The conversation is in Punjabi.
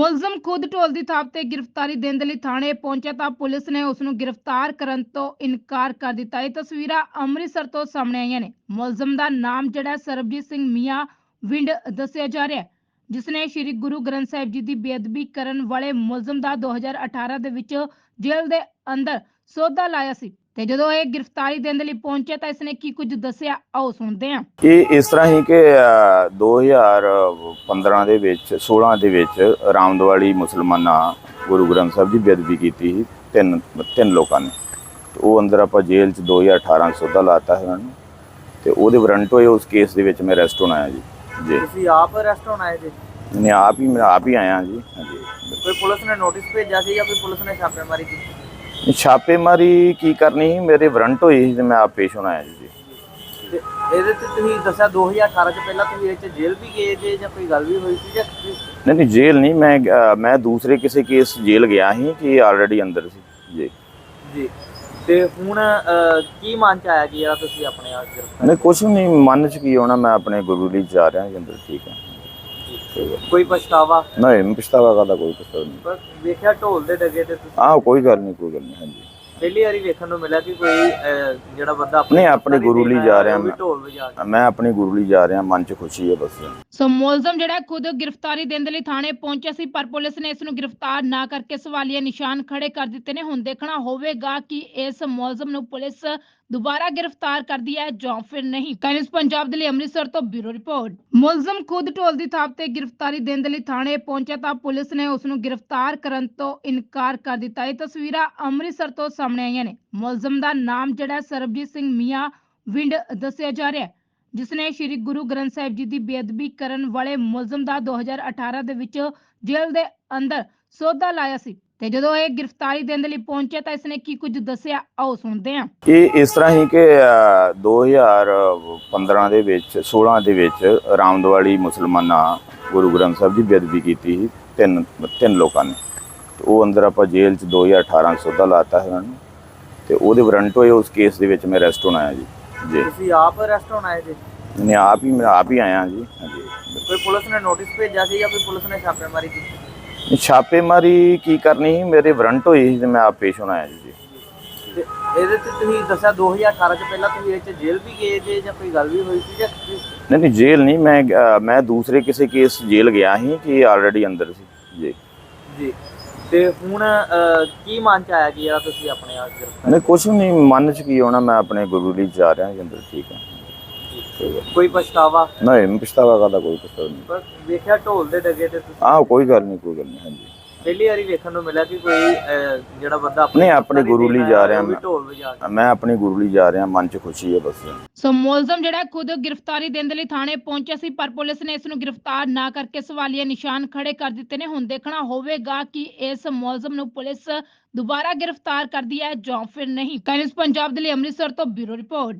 ਮੁਲਜ਼ਮ ਖੁਦ ਢੋਲ ਦੀ ਥਾਪ ਤੇ ਗ੍ਰਿਫਤਾਰੀ ਦੇਣ ਦੇ ਲਈ ਥਾਣੇ ਪਹੁੰਚਿਆ ਤਾਂ ਪੁਲਿਸ ਨੇ ਉਸ ਨੂੰ ਗ੍ਰਿਫਤਾਰ ਕਰਨ ਤੋਂ ਇਨਕਾਰ ਕਰ ਦਿੱਤਾ। ਇਹ ਤਸਵੀਰਾਂ ਅੰਮ੍ਰਿਤਸਰ ਤੋਂ ਸਾਹਮਣੇ ਆਈਆਂ ਨੇ। ਮੁਲਜ਼ਮ ਦਾ ਨਾਮ ਜਿਹੜਾ ਸਰਬਜੀਤ ਸਿੰਘ ਮੀਆਂ ਵਿੰਡ ਦੱਸਿਆ ਜਾ ਰਿਹਾ ਹੈ, ਜਿਸ ਨੇ ਸ੍ਰੀ ਗੁਰੂ ਗ੍ਰੰਥ ਸਾਹਿਬ ਜੀ ਦੀ ਬੇਅਦਬੀ ਕਰਨ ਵਾਲੇ ਮੁਲਜ਼ਮ ਦਾ 2018 ਦੇ ਵਿੱਚ ਜੇਲ੍ਹ ਦੇ ਅੰਦਰ ਸੌਦਾ ਲਾਇਆ ਸੀ। ਤੇ ਜਦੋਂ ਇਹ ਗ੍ਰਿਫਤਾਰੀ ਦੇਣ ਦੇ ਲਈ ਪਹੁੰਚਿਆ ਤਾਂ ਇਸਨੇ ਕੀ ਕੁਝ ਦੱਸਿਆ? ਆਓ ਸੁਣਦੇ ਹਾਂ। ਇਹ ਇਸ ਤਰ੍ਹਾਂ ਹੀ ਕਿ ਅ, 2015 ਦੇ ਵਿੱਚ 16 ਦੇ ਵਿੱਚ ਰਾਮਦਵਾਲੀ ਮੁਸਲਮਾਨਾਂ ਗੁਰੂ ਗ੍ਰੰਥ ਸਾਹਿਬ ਦੀ ਬੇਅਦਬੀ ਕੀਤੀ ਸੀ ਤਿੰਨ ਤਿੰਨ ਲੋਕਾਂ ਨੇ। ਤੇ ਉਹ ਅੰਦਰ ਆਪਾਂ ਜੇਲ੍ਹ 'ਚ 2018 ਸੌਦਾ ਲਾਤਾ ਹੈ ਉਹਨਾਂ ਨੂੰ। ਤੇ ਉਹਦੇ ਵਾਰੰਟ ਹੋਏ ਉਸ ਕੇਸ ਦੇ ਵਿੱਚ ਮੈਂ ਅਰੈਸਟ ਹੋਣਾ ਹੈ ਜੀ। ਜੀ। ਤੁਸੀਂ ਆਪ ਅਰੈਸਟ ਹੋਣਾ ਹੈ ਜੀ? ਮੈਂ ਆਪ ਹੀ ਮੈਂ ਆਪ ਹੀ ਆਇਆ ਜੀ। ਹਾਂਜੀ। ਕੋਈ ਪੁਲਿਸ ਨੇ ਨੋਟਿਸ ਭੇਜਿਆ ਸੀ ਜਾਂ ਕੋਈ ਪੁਲਿਸ ਨੇ ਛਾਪੇਮਾਰੀ ਕੀਤੀ? ਛਾਪੇਮਾਰੀ ਕੀ ਕਰਨੀ ਸੀ? ਮੇਰੇ ਵਾਰੰਟ ਹੋਏ ਸੀ ਤੇ ਮੈਂ ਆਪ ਪੇਸ਼ ਹੋਣਾ ਜੀ। ਤੇ ਇਹਦੇ ਤੇ ਤੁਸੀਂ ਦੱਸਿਆ 2018 ਚ ਪਹਿਲਾਂ ਤੁਸੀਂ ਇਹ ਚ ਜੇਲ੍ਹ ਵੀ ਗਏ ਜੇ ਜਾਂ ਕੋਈ ਗੱਲ ਵੀ ਹੋਈ ਸੀ ਜਾਂ ਤੁਸੀਂ- ਨਹੀਂ ਨਹੀਂ ਜੇਲ੍ਹ ਨਹੀਂ ਮੈਂ ਮੈਂ ਦੂਸਰੇ ਕਿਸੇ ਕੇਸ ਜੇਲ੍ਹ ਗਿਆ ਸੀ ਕਿ ਆਲਰੇਡੀ ਅੰਦਰ ਸੀ ਜੀ। ਜੀ। ਤੇ ਹੁਣ ਅਹ, ਕੀ ਮਨ ਚ ਆਇਆ ਕਿ ਯਾਰ ਤੁਸੀਂ ਆਪਣੇ ਆਪ ਗ੍ਰਿਫਤਾਰ ਨਹੀਂ ਕੁਛ ਨਹੀਂ ਮਨ ਚ ਕੀ ਹੋਣਾ ਮੈਂ ਆਪਣੇ ਗੁਰੂ ਲਈ ਜਾ ਰਿਹਾ ਜੀ ਅੰਦਰ ਠੀਕ ਹੈ। ਕੋਈ ਪਛਤਾਵਾ? ਨਹੀਂ ਪਛਤਾਵਾ ਕਰਦਾ ਕੋਈ ਪਛਤਾਵਾ ਨਹੀਂ। ਪਰ ਵੇਖਿਆ ਢੋਲ ਦੇ ਡਗੇ ਤੇ ਤੁਸੀਂ? ਆਹ ਕੋਈ ਗੱਲ ਨਹੀਂ ਕੋਈ ਗੱਲ ਨਹੀਂ ਹਾਂਜੀ। ਪਹਿਲੀ ਵਾਰੀ ਵੇਖਣ ਨੂੰ ਮਿਲਿਆ ਕਿ ਕੋਈ ਅਹ, ਜਿਹੜਾ ਬੰਦਾ ਆਪਣੇ ਨਹੀਂ, ਆਪਣੇ ਗੁਰੂ ਲਈ ਜਾ ਰਿਹਾ ਮੈਂ। ਢੋਲ ਵਜਾ ਕੇ ਮੈਂ ਆਪਣੇ ਗੁਰੂ ਲਈ ਜਾ ਰਿਹਾ ਮਨ ਚ ਖੁਸ਼ੀ ਹੈ ਬਸ। ਸੋ ਮੁਲਜ਼ਮ ਜਿਹੜਾ ਹੈ ਖੁਦ ਗ੍ਰਿਫਤਾਰੀ ਦੇਣ ਦੇ ਲਈ ਥਾਣੇ ਪਹੁੰਚਿਆ ਸੀ ਪਰ ਪੁਲਿਸ ਨੇ ਇਸ ਨੂੰ ਗ੍ਰਿਫਤਾਰ ਨਾ ਕਰਕੇ ਸਵਾਲੀਆ ਨਿਸ਼ਾਨ ਖੜੇ ਕਰ ਦਿੱਤੇ ਨੇ। ਹੁਣ ਦੇਖਣਾ ਹੋਵੇਗਾ ਕਿ ਇਸ ਮੁਲਜ਼ਮ ਨੂੰ ਪੁਲਿਸ ਦੁਬਾਰਾ ਗ੍ਰਿਫਤਾਰ ਕਰਦੀ ਹੈ ਜਾਂ ਫਿਰ ਨਹੀਂ। ਕਾਇਨਸ ਪੰਜਾਬ ਦੇ ਲਈ ਅੰਮ੍ਰਿਤਸਰ ਤੋਂ ਬਿਊਰੋ ਰਿਪੋਰਟ। ਮੁਲਜ਼ਮ ਖੁਦ ਢੋਲ ਦੀ ਥਾਪ ਤੇ ਗ੍ਰਿਫਤਾਰੀ ਦੇਣ ਦੇ ਲਈ ਥਾਣੇ ਪਹੁੰਚਿਆ ਤਾਂ ਪੁਲਿਸ ਨੇ ਉਸ ਨੂੰ ਗ੍ਰਿਫਤਾਰ ਕਰਨ ਤੋਂ ਇਨਕਾਰ ਕਰ ਦਿੱਤਾ। ਇਹ ਤਸਵੀਰਾਂ ਅੰਮ੍ਰਿਤਸਰ ਤੋਂ ਸਾਹਮਣੇ ਆਈਆਂ ਨੇ। ਮੁਲਜ਼ਮ ਦਾ ਨਾਮ ਜਿਹੜਾ ਸਰਬਜੀਤ ਸਿੰਘ ਮੀਆਂ ਵਿੰਡ ਦੱਸਿਆ ਜਾ ਰਿਹਾ ਹੈ। ਜਿਸ ਨੇ ਸ੍ਰੀ ਗੁਰੂ ਗ੍ਰੰਥ ਸਾਹਿਬ ਜੀ ਦੀ ਬੇਅਦਬੀ ਕਰਨ ਵਾਲੇ ਮੁਲਜ਼ਮ ਦਾ 2018 ਦੇ ਵਿੱਚ ਜੇਲ੍ਹ ਦੇ ਅੰਦਰ ਸੌਦਾ ਲਾਇਆ ਸੀ ਤੇ ਜਦੋਂ ਇਹ ਗ੍ਰਿਫਤਾਰੀ ਦੇਣ ਦੇ ਲਈ ਪਹੁੰਚਿਆ ਤਾਂ ਇਸਨੇ ਕੀ ਕੁਝ ਦੱਸਿਆ? ਆਓ ਸੁਣਦੇ ਹਾਂ। ਇਹ ਇਸ ਤਰ੍ਹਾਂ ਹੀ ਕਿ ਅ, 2015 ਦੇ ਵਿੱਚ 16 ਦੇ ਵਿੱਚ ਰਾਮਦਵਾਲੀ ਮੁਸਲਮਾਨਾਂ ਗੁਰੂ ਗ੍ਰੰਥ ਸਾਹਿਬ ਦੀ ਬੇਅਦਬੀ ਕੀਤੀ ਸੀ। ਤਿੰਨ ਤਿੰਨ ਲੋਕਾਂ ਨੇ। ਉਹ ਅੰਦਰ ਆਪਾਂ ਜੇਲ੍ਹ 'ਚ 2018 ਸੌਦਾ ਲਾਤਾ ਹੈ ਉਹਨਾਂ ਨੂੰ। ਤੇ ਉਹਦੇ ਵਾਰੰਟ ਹੋਏ ਉਸ ਕੇਸ ਦੇ ਵਿੱਚ ਮੈਂ ਅਰੈਸਟ ਹੋਣਾ ਹੈ ਜੀ। ਜੀ। ਤੁਸੀਂ ਆਪ ਅਰੈਸਟ ਹੋਣਾ ਹੈ ਜੀ? ਮੈਂ ਆਪ ਹੀ ਮੈਂ ਆਪ ਹੀ ਆਇਆ ਜੀ। ਹਾਂਜੀ। ਕੋਈ ਪੁਲਿਸ ਨੇ ਨੋਟਿਸ ਭੇਜਿਆ ਸੀ ਜਾਂ ਕੋਈ ਪੁਲਿਸ ਨੇ ਛਾਪੇਮਾਰੀ ਕੀਤੀ? ਛਾਪੇਮਾਰੀ ਕੀ ਕਰਨੀ ਸੀ? ਮੇਰੇ ਵਾਰੰਟ ਹੋਏ ਸੀ ਤੇ ਮੈਂ ਆਪ ਪੇਸ਼ ਹੋਣਾ ਹੈ ਜੀ। ਇਹਦੇ ਤੇ ਤੁਸੀਂ ਦੱਸਿਆ 2018 ਚ ਪਹਿਲਾਂ ਤੁਸੀਂ ਇਹ ਚ ਜੇਲ੍ਹ ਵੀ ਗਏ ਜੇ ਜਾਂ ਕੋਈ ਗੱਲ ਵੀ ਹੋਈ ਸੀ ਜਾਂ ਨਹੀਂ ਨਹੀਂ ਜੇਲ੍ਹ ਨਹੀਂ। ਮੈਂ ਮੈਂ ਦੂਸਰੇ ਕਿਸੇ ਕੇਸ ਜੇਲ੍ਹ ਗਿਆ ਸੀ ਕਿ ਆਲਰੇਡੀ ਅੰਦਰ ਸੀ। ਜੀ। ਜੀ। ਤੇ ਹੁਣ ਅਹ, ਕੀ ਮਨ ਚ ਆਇਆ ਕਿ ਯਾਰ ਤੁਸੀਂ ਆਪਣੇ ਆਪ ਗ੍ਰਿਫਤਾਰ ਨਹੀਂ ਕੁਛ ਨਹੀਂ ਮਨ ਚ ਕੀ ਹੋਣਾ ਮੈਂ ਆਪਣੇ ਗੁਰੂ ਲਈ ਜਾ ਰਿਹਾ ਜੀ ਅੰਦਰ ਠੀਕ ਹੈ। ਕੋਈ ਪਛਤਾਵਾ? ਨਹੀਂ ਪਛਤਾਵਾ ਕਰਦਾ ਕੋਈ ਪਛਤਾਵਾ ਨਹੀਂ। ਪਰ ਵੇਖਿਆ ਢੋਲ ਦੇ ਡਗੇ ਤੇ ਤੁਸੀਂ ਆਹ ਕੋਈ ਗੱਲ ਨਹੀਂ ਕੋਈ ਗੱਲ ਨਹੀਂ ਹਾਂਜੀ। ਪਹਿਲੀ ਵਾਰੀ ਵੇਖਣ ਨੂੰ ਮਿਲਿਆ ਕਿ ਕੋਈ ਅਹ, ਜਿਹੜਾ ਬੰਦਾ ਨਹੀਂ, ਆਪਣੇ ਗੁਰੂ ਲਈ ਜਾ ਰਿਹਾ ਮੈਂ। ਢੋਲ ਵਜਾ ਕੇ। ਮੈਂ ਆਪਣੇ ਗੁਰੂ ਲਈ ਜਾ ਰਿਹਾ ਮਨ ਚ ਖੁਸ਼ੀ ਹੈ ਬਸ। ਸੋ ਮੁਲਜ਼ਮ ਜਿਹੜਾ ਖੁਦ ਗ੍ਰਿਫਤਾਰੀ ਦੇਣ ਦੇ ਲਈ ਥਾਣੇ ਪਹੁੰਚਿਆ ਸੀ ਪਰ ਪੁਲਿਸ ਨੇ ਇਸ ਨੂੰ ਗ੍ਰਿਫਤਾਰ ਨਾ ਕਰਕੇ ਸਵਾਲੀਆ ਨਿਸ਼ਾਨ ਖੜੇ ਕਰ ਦਿੱਤੇ ਨੇ। ਹੁਣ ਦੇਖਣਾ ਹੋਵੇਗਾ ਕਿ ਇਸ ਮੁਲਜ਼ਮ ਨੂੰ ਪੁਲਿਸ ਦੁਬਾਰਾ ਗ੍ਰਿਫਤਾਰ ਕਰਦੀ ਹੈ ਜਾਂ ਫਿਰ ਨਹੀਂ। ਕਾਇਨਸ ਪੰਜਾਬ ਦੇ ਲਈ ਅੰਮ੍ਰਿਤਸਰ ਤੋਂ ਬਿਊਰੋ ਰਿਪੋਰਟ।